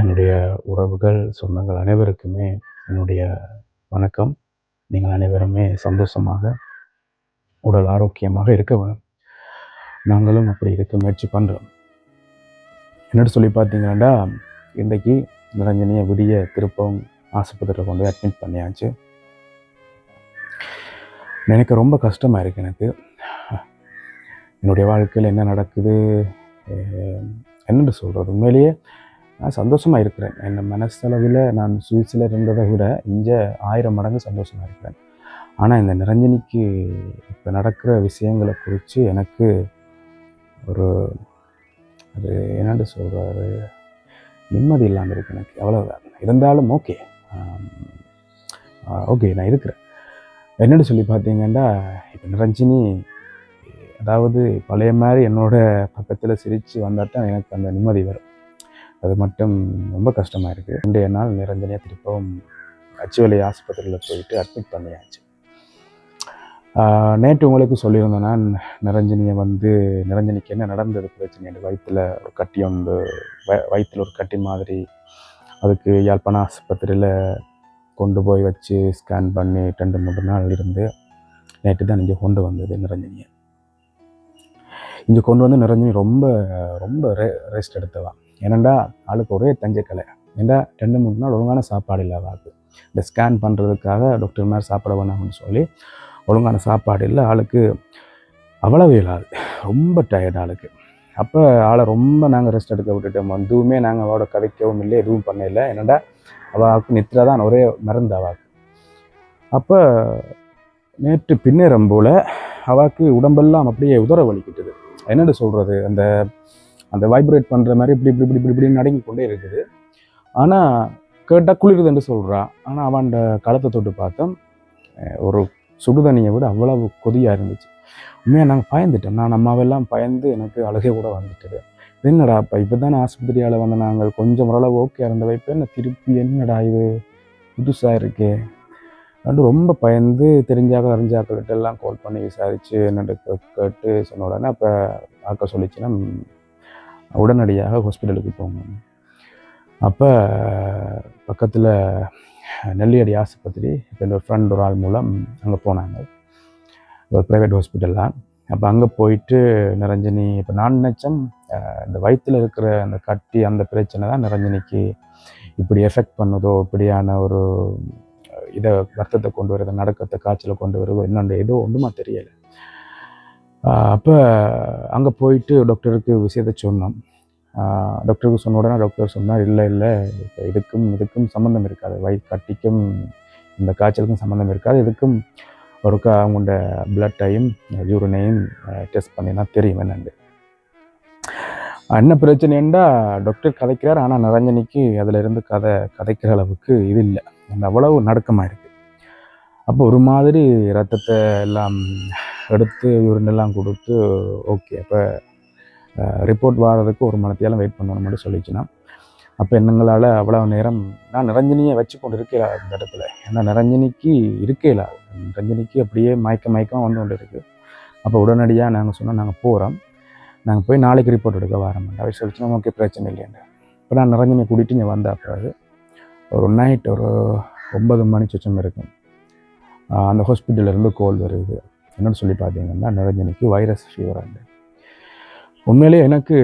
என்னுடைய உறவுகள் சொந்தங்கள் அனைவருக்குமே என்னுடைய வணக்கம். நீங்கள் அனைவருமே சந்தோஷமாக உடல் ஆரோக்கியமாக இருக்க நாங்களும் அப்படி இருக்க முயற்சி பண்ணுறோம் என்னட்டு சொல்லி பார்த்தீங்கன்னா இன்றைக்கு நிரஞ்சனியை விடிய திருப்பம் ஆஸ்பத்திரியில் கொண்டு போய் அட்மிட் பண்ணியாச்சு. எனக்கு ரொம்ப கஷ்டமாக இருக்குது எனக்கு. என்னுடைய வாழ்க்கையில் என்ன நடக்குது என்னென்று சொல்கிறது உண்மையிலேயே நான் சந்தோஷமாக இருக்கிறேன். என் மனசளவில் நான் சுவிஸில் இருந்ததை விட இங்கே ஆயிரம் மடங்கு சந்தோஷமாக இருக்கிறேன். ஆனால் இந்த நிரஞ்சனிக்கு இப்போ நடக்கிற விஷயங்களை குறித்து எனக்கு ஒரு அது என்னென்று சொல்கிறாரு நிம்மதி இல்லாமல் இருக்கு எனக்கு. அவ்வளோதான் இருந்தாலும் ஓகே ஓகே நான் இருக்கிறேன். என்னென்னு சொல்லி பார்த்தீங்கன்னா இப்போ நிரஞ்சினி அதாவது பழைய மாதிரி என்னோட பக்கத்தில் சிரித்து வந்தால் தான் எனக்கு அந்த நிம்மதி வரும். அது மட்டும் ரொம்ப கஷ்டமாக இருக்குது ரெண்டே நாள் நிரஞ்சனியாக திருப்பவும் அச்சுவலி ஆஸ்பத்திரியில் போயிட்டு அட்மிட் பண்ணியாச்சு. நேற்று உங்களுக்கு சொல்லியிருந்தேன் நான் நிரஞ்சனியை வந்து நிரஞ்சனிக்கு என்ன நடந்தது பிரச்சனை வயிற்றில் ஒரு கட்டி உண்டு வ- ஒரு கட்டி மாதிரி அதுக்கு யாழ்ப்பாண ஆஸ்பத்திரியில் கொண்டு போய் வச்சு ஸ்கேன் பண்ணி ரெண்டு மூணு நாள் இருந்து நேற்று தான் இங்கே கொண்டு வந்தது நிரஞ்சனியை. இங்கே கொண்டு வந்து நிரஞ்சனி ரொம்ப ரொம்ப ரெ ரெஸ்ட் எடுத்தவா. ஏனண்டா ஆளுக்கு ஒரே தஞ்சக்கலை. ஏண்டா ரெண்டு மூணு நாள் ஒழுங்கான சாப்பாடு இல்லை ஆகுது இந்த ஸ்கேன் பண்ணுறதுக்காக டாக்டர் மாதிரி சாப்பிட வேணாம்னு சொல்லி ஒழுங்கான சாப்பாடு இல்லை ஆளுக்கு அவ்வளவு இல்லாது ரொம்ப டயர்ட் ஆளுக்கு அப்போ ஆளை ரொம்ப நாங்கள் ரெஸ்ட் எடுக்க விட்டுட்டோம் எதுவுமே நாங்கள் அவளோட கதைக்கவும் இல்லை எதுவும் பண்ணல என்னடா அவளுக்கு நித்ரா தான் ஒரே மருந்து அவாக்கு அப்போ நேற்று பின்னேறம் போல் அவாக்கு உடம்பெல்லாம் அப்படியே உதற வலிக்கிட்டுது. என்னென்னு சொல்கிறது அந்த அந்த வைப்ரேட் பண்ணுற மாதிரி இப்படி இப்படி இப்படி இப்படி இப்படி நடுங்கி கொண்டே இருக்குது ஆனால் கேட்டால் குளிருதுன்னு சொல்கிறா ஆனால் அவன் அந்த களத்தை தொட்டு பார்த்தோம். ஒரு சுடுதண்ணியை விட அவ்வளவு கொதியாக இருந்துச்சு. உண்மையாக நாங்கள் பயந்துட்டோம். நான் அம்மாவெல்லாம் பயந்து எனக்கு அழுகை கூட வந்துட்டது. என்னடா இப்போ இப்போ தானே ஆஸ்பத்திரியால் வந்த நாங்கள்? கொஞ்சம் ஓரளவு ஓகே இருந்த வைப்பு என்ன திருப்பி என்னடா இது? புதுசாக இருக்கே. ரெண்டு ரொம்ப பயந்து தெரிஞ்சாக்கள் அறிஞ்சாக்கள்கிட்ட எல்லாம் கால் பண்ணி விசாரித்து என்னட்டு கேட்டு சொன்ன உடனே அப்போ ஆக்க சொல்லிச்சுன்னா உடனடியாக ஹாஸ்பிட்டலுக்கு போகணும். அப்போ பக்கத்தில் நெல்லியடி ஆஸ்பத்திரி இப்போ என்னோட ஃப்ரெண்ட் ஒரு ஆள் மூலம் அங்கே போனாங்க. ஒரு ப்ரைவேட் ஹாஸ்பிட்டல் தான். அப்போ அங்கே போயிட்டு நிரஞ்சனி இப்போ நான் நினச்சேன் இந்த வயிற்றில் இருக்கிற அந்த கட்டி அந்த பிரச்சனை தான் நிரஞ்சனிக்கு இப்படி எஃபெக்ட் பண்ணுதோ இப்படியான ஒரு இதை ரத்தத்தை கொண்டு வருது நடக்கத்தை காய்ச்சலை கொண்டு வருதோ என்னென்ன ஏதோ ஒன்றுமா தெரியலை. அப்போ அங்கே போயிட்டு டாக்டருக்கு விஷயத்தை சொன்னோம். டாக்டருக்கு சொன்ன உடனே டாக்டர் சொன்னார் இல்லை இல்லை இப்போ இதுக்கும் இதுக்கும் சம்மந்தம் இருக்காது. வயிறு கட்டிக்கும் இந்த காய்ச்சலுக்கும் சம்மந்தம் இருக்காது. இதுக்கும் ஒருக்கா அவங்களோட பிளட்டையும் யூரினையும் டெஸ்ட் பண்ணினா தெரியும் என்னண்டு என்ன பிரச்சனைண்டா டாக்டர் கதைக்கிறார். ஆனால் நிரஞ்சனிக்கு அதில் இருந்து கதை கதைக்கிற அளவுக்கு இது இல்லை. அந்த அவ்வளவு நடுக்கமாக இருக்குது அப்போ ஒரு மாதிரி ரத்தத்தை எல்லாம் எடுத்து யூரின் கொடுத்து ஓகே அப்போ ரிப்போர்ட் வர்றதுக்கு ஒரு மணத்தையெல்லாம் வெயிட் பண்ணணும் மட்டும் சொல்லிச்சுன்னா அப்போ என்னங்களால் அவ்வளோ நேரம் நான் நிரஞ்சனியை வச்சு கொண்டு இருக்கல அந்த இடத்துல. ஏன்னா நிரஞ்சனிக்கு இருக்கல நிரஞ்சனிக்கு அப்படியே மயக்க மயக்கமாக வந்து கொண்டு இருக்குது அப்போ உடனடியாக நாங்கள் சொன்னோம் நாங்கள் போகிறோம் நாங்கள் போய் நாளைக்கு ரிப்போர்ட் எடுக்க வரோம். அவர் சொல்லிச்சுனா ஓகே பிரச்சனை இல்லைன்னு இப்போ நான் நிரஞ்சனை கூட்டிகிட்டு இங்கே வந்த பிறகு ஒரு நைட் ஒரு ஒன்பது மணி சுச்சம் இருக்கும். அந்த ஹாஸ்பிட்டலேருந்து இருந்து கோல் வருது. என்னென்னு சொல்லி பார்த்தீங்கன்னா நிரஞ்சனிக்கு வைரஸ் ஃபீவர் ஆண்டு உண்மையிலேயே எனக்கு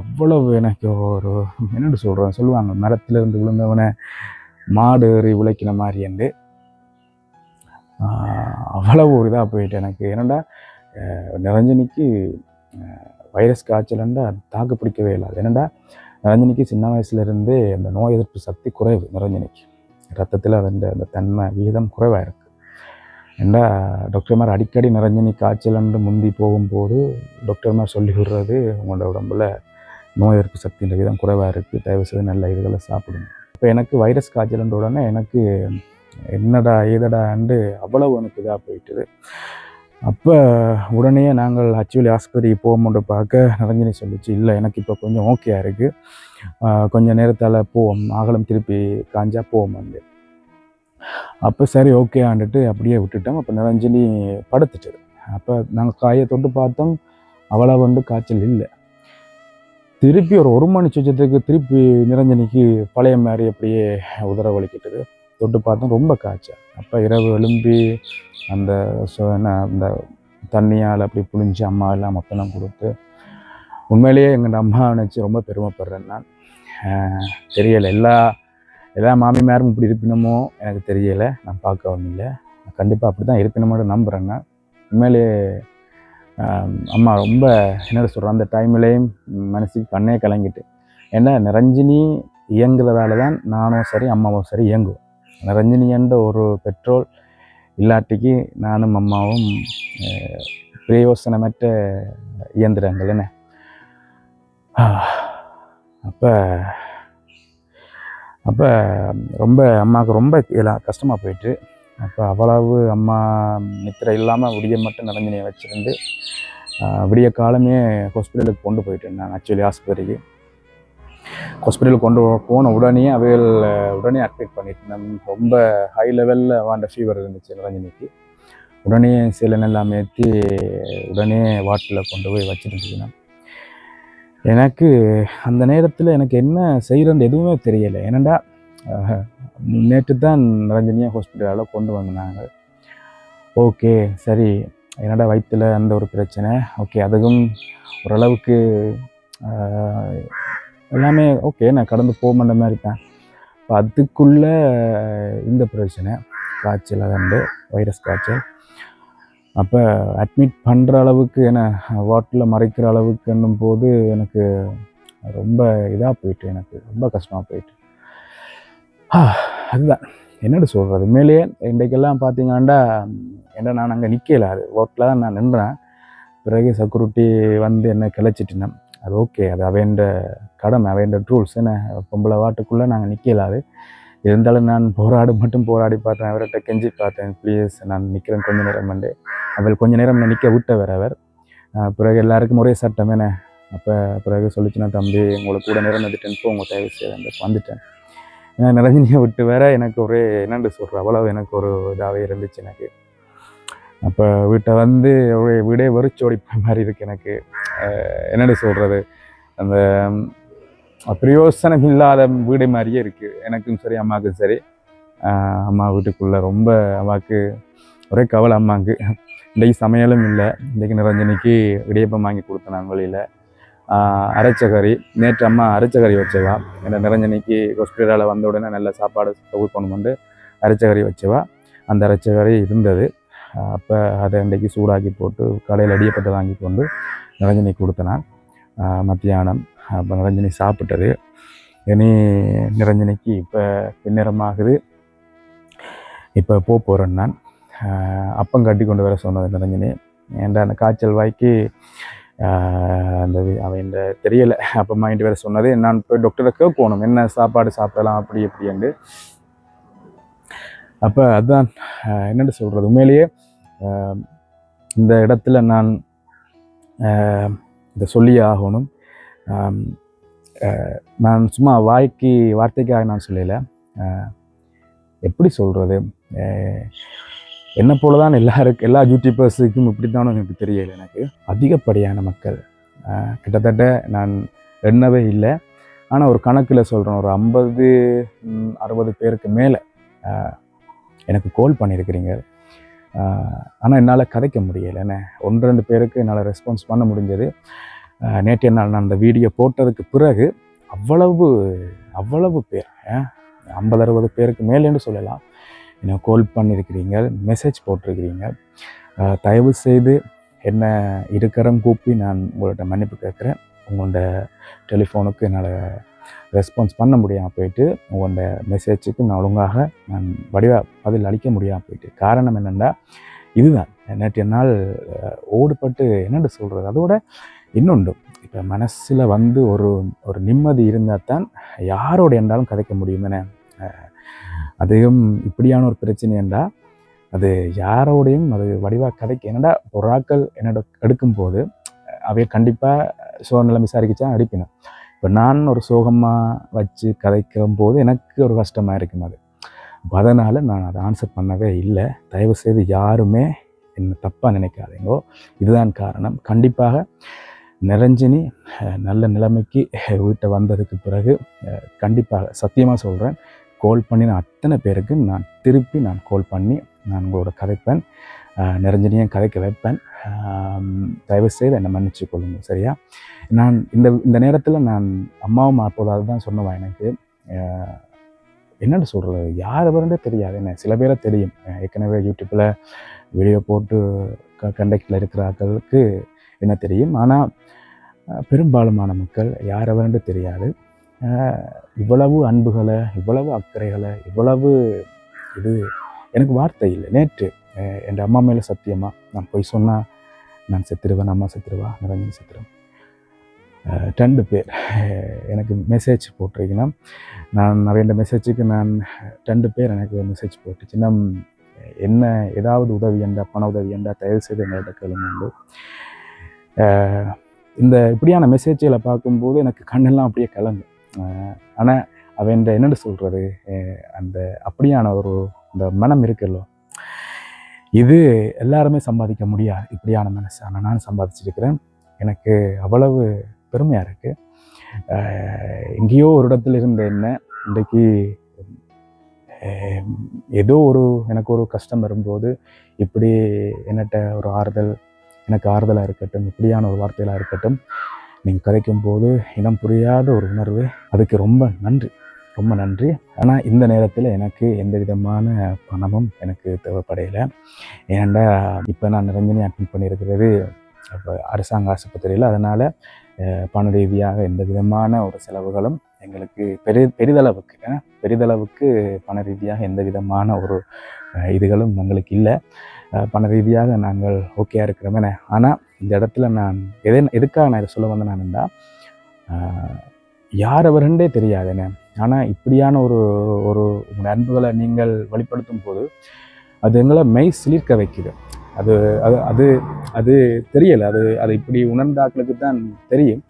அவ்வளவு எனக்கு ஒரு என்னென்னு சொல்கிறேன் சொல்லுவாங்க மரத்திலிருந்து விழுந்தவனை மாடு ஏறி உழைக்கிற மாதிரி என்று. அவ்வளவு ஒரு இதாக போயிட்டு எனக்கு என்னடா நிரஞ்சனிக்கு வைரஸ் காய்ச்சலண்டா தாக்கு பிடிக்கவே இல்லை. அது என்னடா நிரஞ்சனிக்கு சின்ன வயசுலேருந்தே அந்த நோய் எதிர்ப்பு சக்தி குறைவு நிரஞ்சனிக்கு. ரத்தத்தில் அந்த அந்த தன்மை விகிதம் குறைவாக ஏண்டா டாக்டர்மார் அடிக்கடி நிரஞ்சனி காய்ச்சலண்டு முந்தி போகும்போது டாக்டர்மார் சொல்லி விடுறது உங்களோட உடம்புல நோய் எதிர்ப்பு சக்தியின் விகிதம் குறைவாக இருக்குது தயவு செய்து நல்ல இதுகளை சாப்பிடுங்க. இப்போ எனக்கு வைரஸ் காய்ச்சலன்ற உடனே எனக்கு என்னடா ஏதடாண்டு அவ்வளவு எனக்கு இதாக போயிட்டுது. அப்போ உடனே நாங்கள் ஆக்சுவலி ஆஸ்பத்திரிக்கு போகும்போது பார்க்க நிரஞ்சனி சொல்லிச்சு இல்லை எனக்கு இப்போ கொஞ்சம் ஓகேயா இருக்குது கொஞ்சம் நேரத்தால் போவோம் ஆகலம் திருப்பி காஞ்சா போவோம் வந்து அப்போ சரி ஓகே ஆண்டுட்டு அப்படியே விட்டுட்டோம். அப்போ நிரஞ்சலி படுத்துட்டது அப்போ நாங்கள் காயை தொட்டு பார்த்தோம். அவ்வளோ வந்து காய்ச்சல் இல்லை. திருப்பி ஒரு ஒரு மணி சுச்சத்துக்கு திருப்பி நிரஞ்சனிக்கு பழைய மாதிரி அப்படியே உதற வலிக்கிட்டது தொட்டு பார்த்தோம் ரொம்ப காய்ச்சல். அப்போ இரவு எழும்பி அந்த சோ- என்ன அந்த தண்ணியால் அப்படி புழிஞ்சு அம்மா எல்லாம் மொத்தம் கொடுத்து உண்மையிலேயே எங்கள் அம்மா நினச்சி ரொம்ப பெருமைப்படுறேன் நான். தெரியலை. எல்லா எல்லா மாமிமாரும் இப்படி இருப்பினமோ எனக்கு தெரியலை. நான் பார்க்கவும் இல்லை கண்டிப்பாக அப்படி தான் இருப்பினமோட நம்புகிறேன் உண்மையிலே அம்மா ரொம்ப என்ன சொல்கிறேன் அந்த டைம்லேயும் மனசுக்கு கண்ணே கலங்கிட்டு. ஏன்னா நிரஞ்சினி இயங்குறதால தான் நானும் சரி அம்மாவும் சரி இயங்குவோம். நிரஞ்சினி என்ற ஒரு பெட்ரோல் இல்லாட்டிக்கு நானும் அம்மாவும் பிரயோசனமற்ற இயந்திரங்கள் என்ன? அப்போ அப்போ ரொம்ப அம்மாவுக்கு ரொம்ப எல்லாம் கஷ்டமாக போயிட்டு அப்போ அவ்வளவு அம்மா நித்திரை இல்லாமல் விடிய மட்டும் நிரஞ்சனியை வச்சுருந்து விடிய காலமே ஹாஸ்பிட்டலுக்கு கொண்டு போயிட்டு இருந்தாங்க ஆக்சுவலி ஆஸ்பத்திரிக்கு ஹாஸ்பிட்டலுக்கு கொண்டு போன உடனே அவைகள் உடனே அட்மிட் பண்ணிட்டு ரொம்ப ஹை லெவலில் வாண்ட ஃபீவர் இருந்துச்சு நிரஞ்சனிக்கு உடனே சில எல்லாம் ஏற்றி உடனே வாட்டில் கொண்டு போய் வச்சுருந்துச்சுன்னா எனக்கு அந்த நேரத்தில் எனக்கு என்ன செய்கிறன்னு எதுவுமே தெரியலை. ஏனண்டா நேற்று தான் ரஞ்சனியா ஹாஸ்பிட்டலால் கொண்டு வந்தாங்க. ஓகே சரி என்னடா வயிற்றில் அந்த ஒரு பிரச்சனை? ஓகே அதுக்கும் ஓரளவுக்கு எல்லாமே ஓகே நான் கடந்து போக மாட்ட மாதிரி தான். இப்போ அதுக்குள்ளே இந்த பிரச்சனை காய்ச்சல் அதண்டு வைரஸ் காய்ச்சல். அப்போ அட்மிட் பண்ணுற அளவுக்கு என்ன வாட்டில் மறைக்கிற அளவுக்குன்னும் போது எனக்கு ரொம்ப இதாக போயிட்டு எனக்கு ரொம்ப கஷ்டமாக போயிட்டு. அதுதான். என்னடு சொல்கிறது மேலேயே இன்றைக்கெல்லாம் பார்த்தீங்கன்னாண்டா என்ன நான் அங்கே நிற்கல அது ஓட்டில் தான் நான் நின்றேன். பிறகு செக்யூரிட்டி வந்து என்னை கிளச்சிட்டினேன் அது ஓகே அது அவைண்ட கடமை அவைண்ட ரூல்ஸ் என்ன பொம்பளை வாட்டுக்குள்ளே நாங்கள் நிற்கல அது. இருந்தாலும் நான் போராடு மட்டும் போராடி பார்த்தேன். அவர்கிட்ட கெஞ்சி பார்த்தேன். ப்ளீஸ் நான் நிற்கிறேன் கொஞ்ச நேரம் வந்து அவள் கொஞ்ச நேரம் நிற்க விட்டவர் அவர். பிறகு எல்லாருக்கும் ஒரே சட்டம் என்ன? அப்போ பிறகு சொல்லிச்சுன்னா தம்பி உங்களை கூட நேரம் வந்துட்டேன். போ உங்கள் தயவு செய்ய வந்துட்டேன். ஏன்னா நிரஞ்சனியை விட்டு வேற எனக்கு ஒரே என்னென்று சொல்கிறேன் அவ்வளவு எனக்கு ஒரு இதாகவே இருந்துச்சு எனக்கு. அப்போ வீட்டை வந்து ஒரே வீடே வெறிச்சோடி மாதிரி இருக்கு எனக்கு. என்னென்னு சொல்கிறது அந்த பிரயோசனம் இல்லாத வீடு மாதிரியே இருக்குது எனக்கும் சரி அம்மாவுக்கும் சரி. அம்மா வீட்டுக்குள்ளே ரொம்ப அம்மாவுக்கு ஒரே கவலை அம்மாவுக்கு. இன்றைக்கி சமையலும் இல்லை. இன்றைக்கி நிரஞ்சனிக்கு இடியப்பம் வாங்கி கொடுத்தேன் நான் அரைச்ச கறி நேற்று அம்மா அரைச்ச கறி வச்சவா. என்னை நிரஞ்சனிக்கு ஹாஸ்பிட்டலில் வந்த உடனே நல்ல சாப்பாடு கொண்டு வந்து அரைச்ச கறி வச்சவா. அந்த அரைச்ச கறி இருந்தது அப்போ அதை இன்றைக்கு சூடாக்கி போட்டு கடையில் அடியப்பத்தை வாங்கி கொண்டு நிரஞ்சனி கொடுத்தனான் மத்தியானம். அப்போ நிரஞ்சனி சாப்பிட்டது. இனி நிரஞ்சனிக்கு இப்போ பின்னரமாகுது. இப்போ போக போகிறேன் நான் அப்பம் கட்டி கொண்டு வர சொன்னது நிரஞ்சனி. ஏன்டா அந்த காய்ச்சல் வாய்க்கு அந்த அவன் இந்த தெரியலை. அப்போ மைண்ட் வேறு சொன்னது. நான் போய் டாக்டருக்கே போகணும் என்ன சாப்பாடு சாப்பிடலாம் அப்படி இப்படின்ட்டு. அப்போ அதுதான் என்னென்னு சொல்கிறது உண்மையிலேயே இந்த இடத்துல நான் இதை சொல்லியே ஆகணும். நான் சும்மா வாய்க்கு வார்த்தைக்காக நான் சொல்லலை. எப்படி சொல்கிறது என்னை போல தான் எல்லாருக்கும் எல்லா யூடியூபர்ஸுக்கும் இப்படி தானோ எனக்கு தெரியல எனக்கு. அதிகப்படியான மக்கள். கிட்டத்தட்ட நான் எண்ணவே இல்லை. ஆனால் ஒரு கணக்கில் சொல்கிறேன் ஒரு ஐம்பது அறுபது பேருக்கு மேலே எனக்கு கோல் பண்ணியிருக்கிறீங்க ஆனால் என்னால் கதைக்க முடியலை என்ன ஒன்று ரெண்டு பேருக்கு என்னால் ரெஸ்பான்ஸ் பண்ண முடிஞ்சது. நேற்றைய நாள் நான் அந்த வீடியோ போட்டதுக்கு பிறகு அவ்வளவு அவ்வளவு பேர் ஐம்பது அறுபது பேருக்கு மேலேன்னு சொல்லலாம். என்னை கால் பண்ணியிருக்கிறீங்க மெசேஜ் போட்டிருக்கிறீங்க. தயவு செய்து என்ன இருக்கிறம் கூப்பி நான் உங்கள்கிட்ட மன்னிப்பு கேட்குறேன். உங்களோட டெலிஃபோனுக்கு என்னால் ரெஸ்பான்ஸ் பண்ண முடியாமல் போயிட்டு உங்களோட மெசேஜுக்கு நான் ஒழுங்காக நான் வடிவா பதில் அளிக்க முடியாமல் போயிட்டு. காரணம் என்னென்னா இதுதான். நேற்றைய நாள் ஓடுபட்டு என்னென்னு சொல்கிறது அதோட இன்னொன்று இப்போ மனசில் வந்து ஒரு ஒரு நிம்மதி இருந்தால் தான் யாரோட என்றாலும் கதைக்க முடியுமே என அதுவும் இப்படியான ஒரு பிரச்சனை என்றால் அது யாரோடையும் அது வடிவாக கதைக்கு என்னடா பொறாக்கள் என்னோட எடுக்கும்போது அவைய கண்டிப்பாக சோகநிலை விசாரிக்கச்சா அடிப்பினேன் இப்போ நான் ஒரு சோகமாக வச்சு கதைக்கும் போது எனக்கு ஒரு கஷ்டமாக இருக்கும் அது. அதனால் நான் அதை ஆன்சர் பண்ணவே இல்லை. தயவு செய்து யாருமே என்னை தப்பாக நினைக்காதீங்கோ. இதுதான் காரணம். கண்டிப்பாக நிரஞ்சினி நல்ல நிலைமைக்கு வீட்டை வந்ததுக்கு பிறகு கண்டிப்பாக சத்தியமாக சொல்கிறேன் கால் பண்ணின அத்தனை பேருக்கு நான் திருப்பி நான் கால் பண்ணி நான் உங்களோட கதைப்பேன் அஹ், நிரஞ்சனியும் கதைக்க வைப்பேன். தயவுசெய்து என்னை மன்னிச்சு கொள்ளுங்கள் சரியா? நான் இந்த இந்த நேரத்தில் நான் அம்மாவும் அப்போதாவது தான் சொன்னவா எனக்கு. என்னென்னு சொல்கிறது யார் வரண்டே தெரியாது. என்ன சில பேரை தெரியும். ஏற்கனவே யூடியூப்பில் வீடியோ போட்டு க கண்டக்டில் இருக்கிறார்களுக்கு என்ன தெரியும்? ஆனால் பெரும்பாலுமான மக்கள் யார் வரண்டு தெரியாது. இவ்வளவு அன்புகளை இவ்வளவு அக்கறைகளை இவ்வளவு இது எனக்கு வார்த்தை இல்லை. நேற்று என் அம்மா மேலே சத்தியமாக நான் போய் சொன்னால் நான் செத்துருவேன் அம்மா செத்துருவா நிரஞ்சன் செத்துருவேன் ரெண்டு பேர் எனக்கு மெசேஜ் போட்டிருக்கீங்கன்னா நான் நிறைய மெசேஜுக்கு நான் ரெண்டு பேர் எனக்கு மெசேஜ் போட்டு சின்ன என்ன ஏதாவது உதவி என்றா பண உதவி என்றா தயவு செய்து எங்கள்கிட்ட கேளுங்க இந்த இப்படியான மெசேஜ்களை பார்க்கும்போது எனக்கு கண்ணெல்லாம் அப்படியே கலங்கும் ஆனால் அவன் என்னென்னு சொல்கிறது அந்த அப்படியான ஒரு இந்த மனம் இருக்குல்லோ. இது எல்லாருமே சம்பாதிக்க முடியாது இப்படியான மனசு. ஆனால் நான் சம்பாதிச்சிருக்கிறேன். எனக்கு அவ்வளவு பெருமையாக இருக்குது எங்கேயோ ஒரு இடத்துல இருந்த என்ன இன்றைக்கு ஏதோ ஒரு எனக்கு ஒரு கஷ்டம் வரும்போது இப்படி என்னட்ட ஒரு ஆறுதல் எனக்கு ஆறுதலாக இருக்கட்டும் இப்படியான ஒரு வார்த்தைகளாக இருக்கட்டும் நீங்கள் கதைக்கும் போது இனம் புரியாத ஒரு உணர்வு. அதுக்கு ரொம்ப நன்றி. ரொம்ப நன்றி. ஆனால் இந்த நேரத்தில் எனக்கு எந்த விதமான பணமும் எனக்கு தேவைப்படையலை. ஏன்டா இப்போ நான் நிரஞ்சனி அட்மிட் பண்ணியிருக்கிறது அரசாங்க ஆஸ்பத்திரியில். அதனால் பண ரீதியாக எந்த விதமான ஒரு செலவுகளும் எங்களுக்கு பெரி பெரிதளவுக்கு பெரிதளவுக்கு பண ரீதியாக எந்த விதமான ஒரு இதுகளும் எங்களுக்கு இல்லை. பண ரீதியாக நாங்கள் ஓகேயா என. ஆனால் இந்த இடத்துல நான் எதை எதுக்காக நான் இதை சொல்ல வந்தேன் நான்டா யார் அவருன்றே தெரியாது என்ன ஆனால் இப்படியான ஒரு ஒரு உங்கள் அன்புகளை நீங்கள் வெளிப்படுத்தும் போது அது எங்களை மெய் சிலிர்க்க வைக்குது. அது அது அது அது தெரியலை. அது அது இப்படி உணர்ந்தாக்களுக்கு தான் தெரியும்.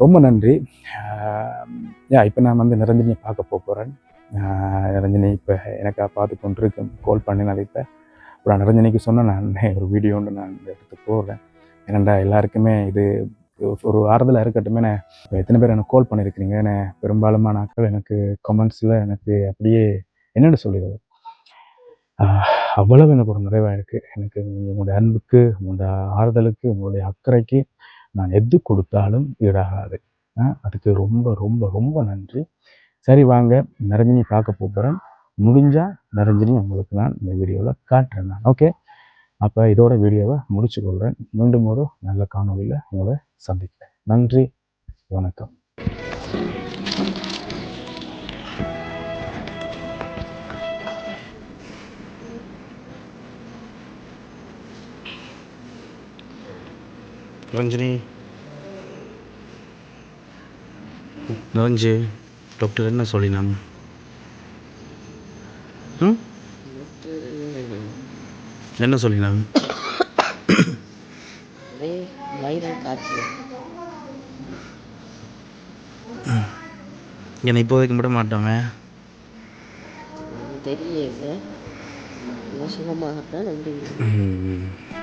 ரொம்ப நன்றி. யா இப்போ நான் வந்து நிரஞ்சனியை பார்க்க போகிறேன் நிரஞ்சனி இப்போ எனக்காக பார்த்து கொண்டிருக்கேன் கால் பண்ணி நான் இப்போ அப்புறம் நிரஞ்சனிக்கு சொன்னேன் நான் ஒரு வீடியோ ஒன்று நான் எடுத்து போடுறேன் ஏன்டா எல்லாருக்குமே இது ஒரு ஆறுதலாக இருக்கட்டும் நான் எத்தனை பேர் எனக்கு கால் பண்ணியிருக்கிறீங்க என்ன பெரும்பாலுமான ஆட்கள் எனக்கு கமெண்ட்ஸில் எனக்கு அப்படியே என்னென்னு சொல்லிடுது அவ்வளவு எனக்கு ஒரு நிறைவாக இருக்குது எனக்கு உங்களுடைய அன்புக்கு உங்களுடைய ஆறுதலுக்கு உங்களுடைய அக்கறைக்கு நான் எது கொடுத்தாலும் ஈடாகாது. அதுக்கு ரொம்ப ரொம்ப ரொம்ப நன்றி. சரி வாங்க நரஞ்சினி பார்க்க போகிறேன் முடிஞ்சால் நரஞ்சினி உங்களுக்கு நான் இந்த வீடியோவில் காட்டுறேன் நான். ஓகே அப்போ இதோட வீடியோவை முடிச்சுக்கொள்கிறேன் மீண்டும் ஒரு நல்ல காணொலியில் உங்களை சந்திக்கிறேன். நன்றி. வணக்கம். ரஞ்சினி. ரஞ்சி டாக்டர் என்ன சொல்லினாம் என்ன சொல்லினாங்க என்னை இப்போதைக்கு விட மாட்டோங்க தெரியல ம்